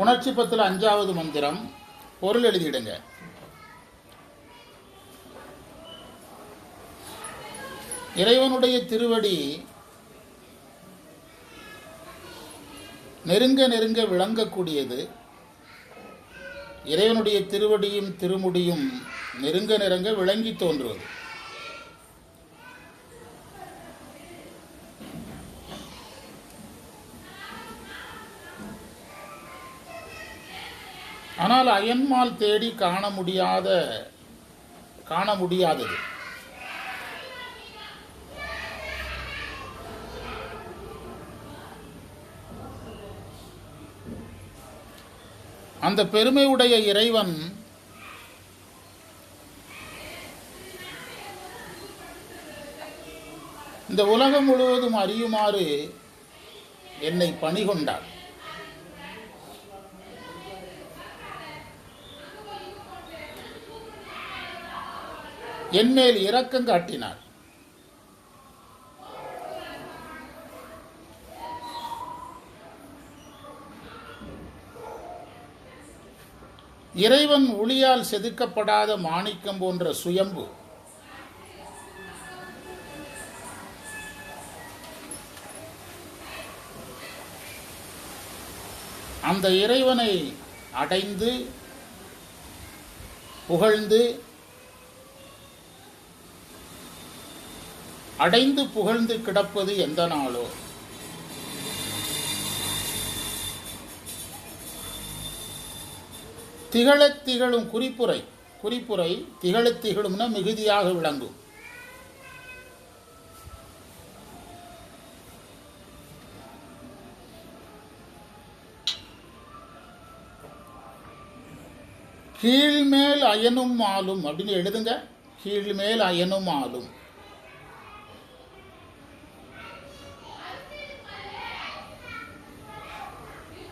புணர்ச்சி பத்தில் அஞ்சாவது மந்திரம் பொருள் எழுதிடுங்க. இறைவனுடைய திருவடி நெருங்க நெருங்க விளங்கக்கூடியது. இறைவனுடைய திருவடியும் திருமுடியும் நெருங்க நெருங்க விளங்கி தோன்றுவது. ஆனால் அயன்மால் தேடி காண முடியாத காண முடியாதது. அந்த பெருமையுடைய இறைவன் இந்த உலகம் முழுவதும் அறியுமாறு என்னை பணிகொண்டார். என்மேல் இரக்கம் காட்டினார். இறைவன் ஒளியால் செதுக்கப்படாத மாணிக்கம் போன்ற சுயம்பு. அந்த இறைவனை அடைந்து புகழ்ந்து அடைந்து புகழ்ந்து கிடப்பது எந்த நாளோ? திகழத் திகழும் குறிப்புரை. குறிப்புரை திகழத் திகழும்னா மிகுதியாக விளங்கும். கீழ்மேல் அயனும் ஆளும் அப்படின்னு எழுதுங்க. கீழ்மேல் அயனும் ஆளும்.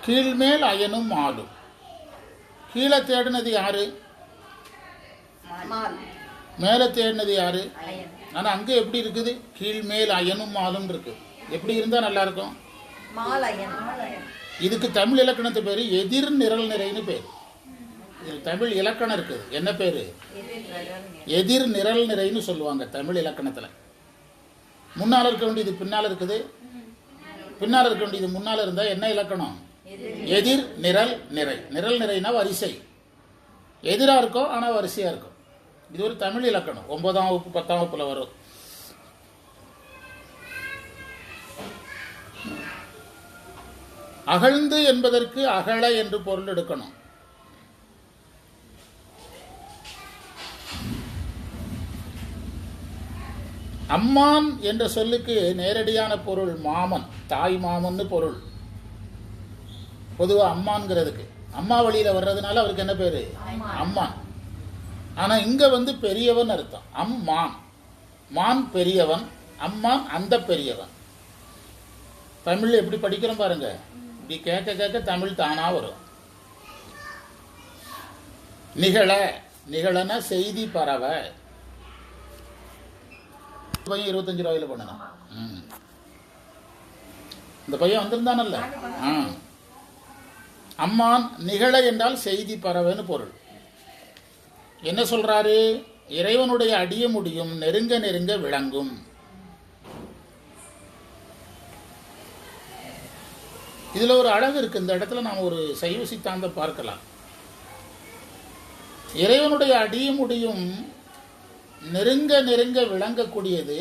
கீழ்மேல் அயனும் ஆளும். கீழே தேடினது யாரு? மால். தேடினது யாரு? ஆனால் அங்கே எப்படி இருக்குது? கீழ்மேல் அயனும் ஆளும் இருக்கு. எப்படி இருந்தால் நல்லா இருக்கும்? இதுக்கு தமிழ் இலக்கணத்து பேர் எதிர் நிரல் நிறைன்னு பேர். தமிழ் இலக்கணம் இருக்குது. என்ன பேர்? எதிர் நிரல் நிறைன்னு சொல்லுவாங்க தமிழ் இலக்கணத்தில். முன்னால் இருக்க வேண்டியது பின்னால் இருக்குது. பின்னால் இருக்க வேண்டியது முன்னால் இருந்தால் என்ன இலக்கணம்? எதிர் நிரல் நிறை. நிரல் நிறைனா வரிசை. எதிராக இருக்கும் ஆனால் வரிசையாக இருக்கும் இது ஒரு தமிழ் இலக்கணம். ஒன்பதாம் வகுப்பு பத்தாம் வகுப்பில் வரும். அகழ்ந்து என்பதற்கு அகல என்று பொருள் எடுக்கணும். அம்மான் என்ற சொல்லுக்கு நேரடியான பொருள் மாமன் தாய் மாமன்னு பொருள். பொதுவாக அம்மான்ங்கிறதுக்கு அம்மா வழியில் வர்றதுனால அவருக்கு என்ன பேர்? அம்மான் ஆனால் இங்கே வந்து பெரியவன் அர்த்தம். அம்மான். மான் பெரியவன் அம்மான் அந்த பெரியவன். தமிழ் எப்படி படிக்கிறோம் பாருங்க. இப்படி கேட்க கேட்க தமிழ் தானா வரும். நிகழ நிகழன செய்தி பரவ. இந்த பையன் இருபத்தஞ்சு ரூபாயில பண்ணணும். இந்த பையன் வந்திருந்தானல்ல? ஆ. அம்மான் நிகழ என்றால் செய்தி பரவன்னு பொருள். என்ன சொல்றாரு? இறைவனுடைய அடிய முடியும் நெருங்க நெருங்க விளங்கும். இதுல ஒரு அழகு இருக்கு. இந்த இடத்துல நாம் ஒரு சைவ சித்தாந்த பார்க்கலாம். இறைவனுடைய அடிய முடியும் நெருங்க நெருங்க விளங்கக்கூடியது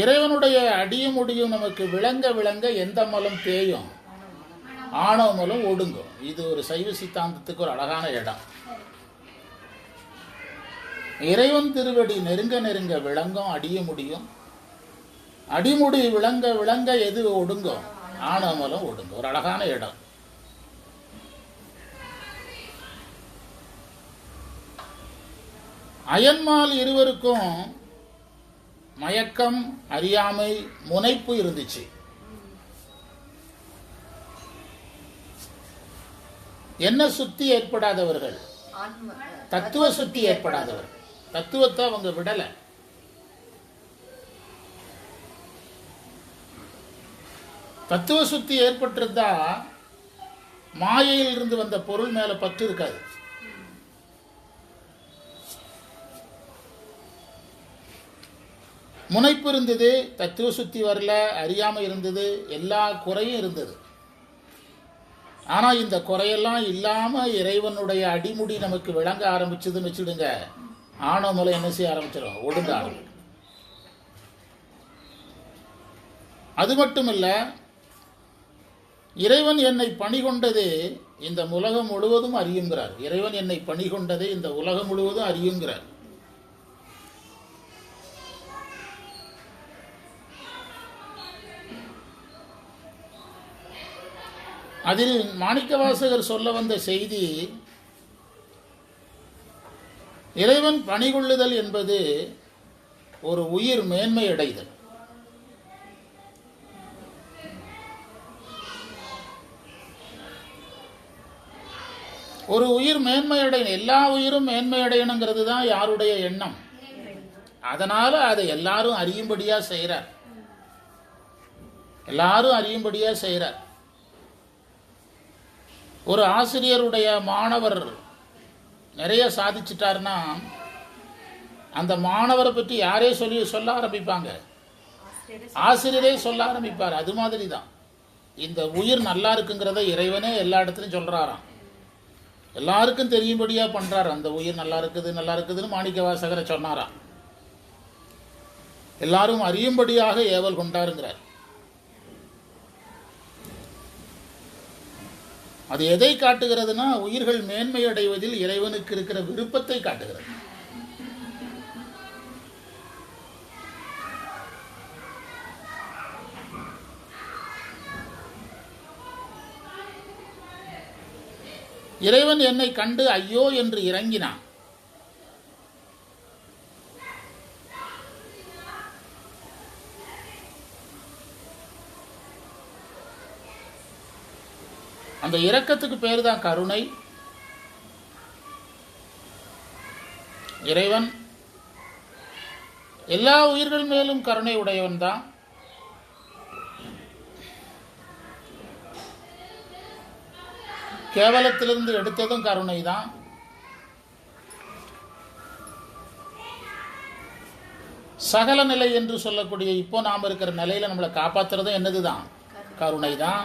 இறைவனுடைய அடிய முடியும் நமக்கு விளங்க விளங்க எந்த மலம் தேயும்? ஆணவ மலம் ஒடுங்கும். இது ஒரு சைவ சித்தாந்தத்துக்கு ஒரு அழகான இடம். இறைவன் திருவடி நெருங்க நெருங்க விளங்கும் அடிய முடியும் அடிமுடி விளங்க விளங்க எது ஒடுங்கும்? ஆணவமலம் ஒடுங்கும். ஒரு அழகான இடம். அயன்மால் இருவருக்கும் மயக்கம் அறியாமை முனைப்பு இருந்துச்சு. என்ன சுத்தி ஏற்படாதவர்கள்? தத்துவ சுத்தி ஏற்படாதவர்கள் தத்துவத்தை அவங்க விடல. தத்துவ சுத்தி ஏற்பட்டிருந்தா மாயையிலிருந்து வந்த பொருள் மேல பற்று இருக்காது. முனைப்பு இருந்தது தத்துவ சுத்தி வரல அறியாமல் இருந்தது எல்லா குறையும் இருந்தது. ஆனால் இந்த குறையெல்லாம் இல்லாமல் இறைவனுடைய அடிமுடி நமக்கு விளங்க ஆரம்பிச்சதுன்னு வச்சுடுங்க. ஆணவமலை என்ன செய்ய ஆரம்பிச்சிடும் ஒடுங்க ஆரம்பிக்கும் அது மட்டும் இல்லை இறைவன் என்னை பணி கொண்டது இந்த உலகம் முழுவதும் அறியுங்கிறார். இறைவன் என்னை பணி கொண்டது இந்த உலகம் முழுவதும் அறியுங்கிறார். அதில் மாணிக்கவாசகர் சொல்ல வந்த செய்தி இறைவன் பணிகொள்ளுதல் என்பது ஒரு உயிர் மேன்மை அடைதல் ஒரு உயிர் மேன்மை அடையணும் எல்லா உயிரும் மேன்மை அடையணுங்கிறது தான் யாருடைய எண்ணம். அதனால அதை எல்லாரும் அறியும்படியா செய்கிறார் எல்லாரும் அறியும்படியா செய்கிறார் ஒரு ஆசிரியருடைய மாணவர் நிறைய சாதிச்சிட்டாருன்னா அந்த மாணவரை பற்றி யாரே சொல்லி சொல்ல ஆரம்பிப்பாங்க? ஆசிரியரே சொல்ல ஆரம்பிப்பார். அது மாதிரி தான் இந்த உயிர் நல்லா இருக்குங்கிறத இறைவனே எல்லா இடத்துலையும் சொல்கிறாராம் எல்லாருக்கும் தெரியும்படியாக பண்ணுறாரு அந்த உயிர் நல்லா இருக்குது நல்லா இருக்குதுன்னு மாணிக்க வாசகரை சொன்னாராம். எல்லாரும் அறியும்படியாக ஏவல் கொண்டாருங்கிறார். அது எதை காட்டுகிறதுனா உயிர்கள் மேன்மை அடைவதில் இறைவனுக்கு இருக்கிற விருப்பத்தை காட்டுகிறது. இறைவன் என்னை கண்டு ஐயோ என்று இறங்கினான். அந்த இரக்கத்துக்கு பேர் தான் கருணை. இறைவன் எல்லா உயிர்கள் மேலும் கருணை உடையவன் தான். கேவலத்திலிருந்து எடுத்ததும் கருணை தான். சகல நிலை என்று சொல்லக்கூடிய இப்போ நாம் இருக்கிற நிலையில நம்மளை காப்பாத்துறதும் என்னதுதான்? கருணை தான்.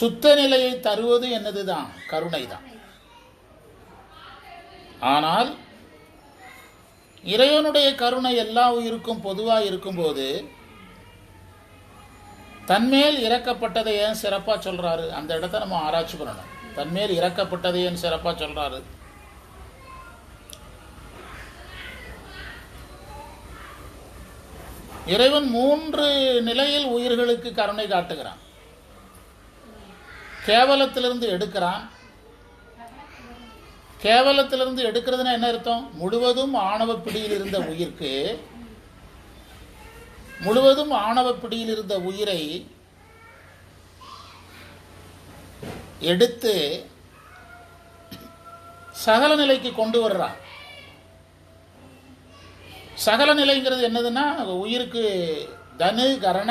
சுத்த நிலையை தருவது என்னதுதான்? கருணை தான் ஆனால் இறைவனுடைய கருணை எல்லா உயிருக்கும் பொதுவாக இருக்கும்போது தன்மேல் இறக்கப்பட்டதை ஏன் சிறப்பாக சொல்கிறாரு அந்த இடத்த நம்ம ஆராய்ச்சி பண்ணணும். தன்மேல் இறக்கப்பட்டதை ஏன் சிறப்பாக சொல்கிறாரு இறைவன் மூன்று நிலையில் உயிர்களுக்கு கருணை காட்டுகிறான். கேவலத்திலிருந்து எடுக்கிறான். கேவலத்திலிருந்து எடுக்கிறதுனா என்ன அர்த்தம்? முழுவதும் ஆணவ பிடியில் இருந்த உயிர்க்கு முழுவதும் ஆணவ பிடியில் இருந்த உயிரை எடுத்து சகல நிலைக்கு கொண்டு வர்றான். சகல நிலைங்கிறது என்னதுன்னா உயிருக்கு தனு கரண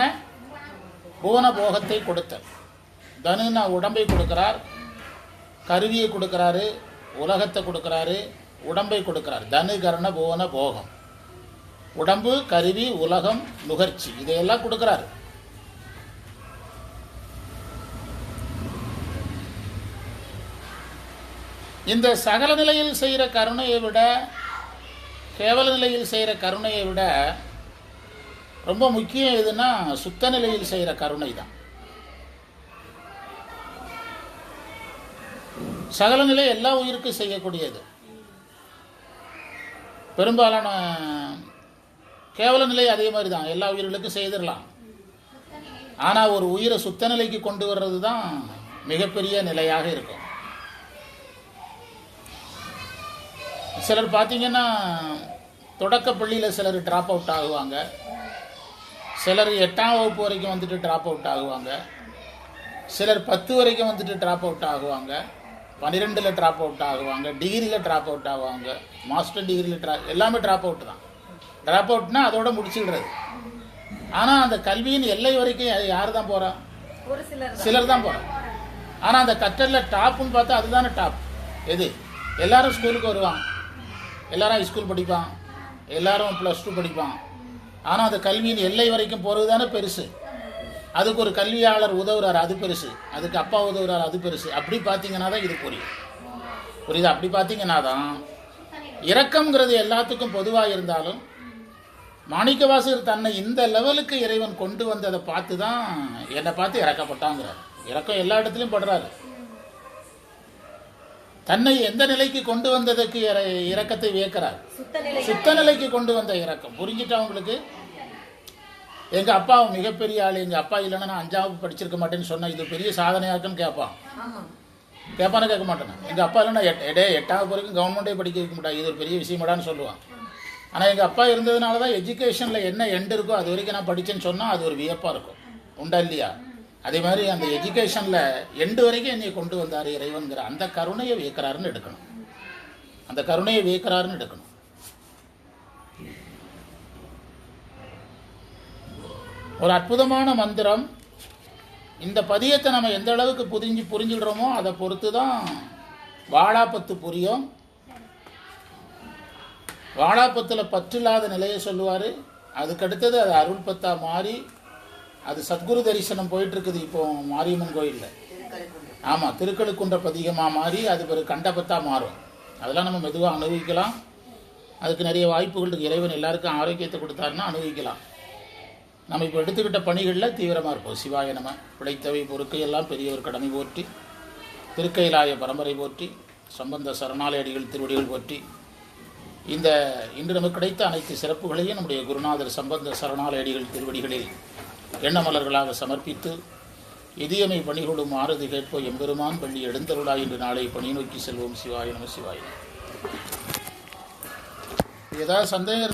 புவன போகத்தை கொடுத்தேன் தனுன்னா உடம்பை கொடுக்கிறார் கருவியை கொடுக்குறாரு உலகத்தை கொடுக்குறாரு உடம்பை கொடுக்கிறார். தனு கரண போன போகம். உடம்பு கருவி உலகம் நுகர்ச்சி இதையெல்லாம் கொடுக்குறாரு. இந்த சகல நிலையில் செய்கிற கருணையை விட கேவல நிலையில் செய்கிற கருணையை விட ரொம்ப முக்கியம் எதுன்னா சுத்த நிலையில் செய்கிற கருணை தான் சகல நிலை எல்லா உயிருக்கும் செய்யக்கூடியது. பெரும்பாலான கேவல நிலை அதே மாதிரி தான் எல்லா உயிர்களுக்கும் செய்திடலாம். ஆனால் ஒரு உயிரை சுத்த நிலைக்கு கொண்டு வர்றது தான் மிகப்பெரிய நிலையாக இருக்கும். சிலர் பார்த்தீங்கன்னா தொடக்க பள்ளியில் சிலர் ட்ராப் அவுட் ஆகுவாங்க. சிலர் எட்டாம் வகுப்பு வரைக்கும் வந்துட்டு ட்ராப் அவுட் ஆகுவாங்க. சிலர் பத்து வரைக்கும் வந்துட்டு ட்ராப் அவுட் ஆகுவாங்க. பன்னிரெண்டில் ட்ராப் அவுட் ஆகுவாங்க டிகிரியில் ட்ராப் அவுட் ஆகுவாங்க மாஸ்டர் டிகிரியில் ட்ரா எல்லாமே ட்ராப் அவுட் தான். ட்ராப் அவுட்னா அதோட முடிச்சுடுறது. ஆனால் அந்த கல்வியின் எல்லை வரைக்கும் யார் தான் போகிறா ஒரு சிலர் தான். சிலர் தான் போகிறாங்க ஆனால் அந்த கற்றலில் டாப்புன்னு பார்த்தா அதுதானே டாப். எது? எல்லாரும் ஸ்கூலுக்கு வருவாங்க. எல்லாரும் ஹைஸ்கூல் படிப்பான். எல்லாரும் ப்ளஸ் டூ படிப்பான். ஆனால் அந்த கல்வியின் எல்லை வரைக்கும் போகிறது தானே பெருசு. அதுக்கு ஒரு கல்வியாளர் உதவுறாரு அது பெருசு. அதுக்கு அப்பா உதவுறாரு அது பெருசு. அப்படி பார்த்தீங்கன்னா தான் இது புரியும். புரியுதா? அப்படி பார்த்தீங்கன்னா தான் இரக்கம்ங்கிறது எல்லாத்துக்கும் பொதுவாக இருந்தாலும் மாணிக்கவாசகர் தன்னை இந்த லெவலுக்கு இறைவன் கொண்டு வந்ததை பார்த்து தான் என்னை பார்த்து இறக்கப்பட்டாங்கிறார். இறக்கம் எல்லா இடத்துலையும் படுறாரு. தன்னை எந்த நிலைக்கு கொண்டு வந்ததற்கு இற- இரக்கத்தை வியக்கிறார். சுத்த நிலை சுத்த நிலைக்கு கொண்டு வந்த இரக்கம் புரிஞ்சுட்டா உங்களுக்கு? எங்க அப்பா மிகப்பெரிய ஆள். எங்க அப்பா இல்லைன்னா நான் அஞ்சாவது படிச்சிருக்க மாட்டேன்னு சொன்னா இது பெரிய சாதனையாக்குன்னு கேட்பான் ஆமா. கேட்பானே கேட்க மாட்டேன்? எங்க அப்பா இல்லைன்னா எட் எடே எட்டாவது வரைக்கும் கவர்மெண்டே படிக்க வைக்க மாட்டாங்க இது ஒரு பெரிய விஷயமாடான்னு சொல்லுவான். ஆனா எங்க அப்பா இருந்ததுனால தான் எஜுகேஷன்ல என்ன எண்ட் இருக்கோ அது வரைக்கும் நான் படிச்சேன்னு சொன்னா அது ஒரு வியப்பா இருக்கும். உண்டா இல்லையா? அதே மாதிரி அந்த எஜுகேஷன்ல எண்டு வரைக்கும் என்னை கொண்டு வந்தார் இறைவன்கிற அந்த கருணையை வியக்கிறாருன்னு எடுக்கணும். அந்த கருணையை வியக்கிறாருன்னு எடுக்கணும். ஒரு அற்புதமான மந்திரம். இந்த பதியத்தை நம்ம எந்த அளவுக்கு புரிஞ்சு புரிஞ்சுக்கிறோமோ அதை பொறுத்து தான் வாழாப்பத்து புரியும். வாழாப்பத்தில் பற்றில்லாத நிலையை சொல்லுவார். அதுக்கடுத்தது அது அருள் பத்தா மாறி அது சத்குரு தரிசனம் போயிட்டுருக்குது இப்போது இப்போ மாரியம்மன் கோயிலில். ஆமாம் திருக்கழுக்குன்ற பதிகமாக மாறி அது ஒரு கண்டபத்தாக மாறும். அதெல்லாம் நம்ம மெதுவாக அனுபவிக்கலாம். அதுக்கு நிறைய வாய்ப்புகளுக்கு இறைவன் எல்லாருக்கும் ஆரோக்கியத்தை கொடுத்தாருன்னா அனுபவிக்கலாம். நம்ம இப்போ எடுத்துக்கிட்ட பணிகளில் தீவிரமாக இருப்போம். சிவாய நம பிழைத்தவை பொறுக்கை எல்லாம் பெரியவர் கடமை போற்றி திருக்கையிலாய பரம்பரை போற்றி சம்பந்த சரணாலயடிகள் திருவடிகள் போற்றி இந்த இன்று நமக்கு கிடைத்த அனைத்து சிறப்புகளையும் நம்முடைய குருநாதர் சம்பந்த சரணாலயடிகள் திருவடிகளில் எண்ணமலர்களாக சமர்ப்பித்து இதயமை பணிகொடும் ஆறுதி கேட்போ எம்பெருமான் பள்ளி எழுந்தருளாய் என்று நாளை பணி நோக்கி செல்வோம் சிவாய நம சிவாய ஏதாவது சந்தேகம்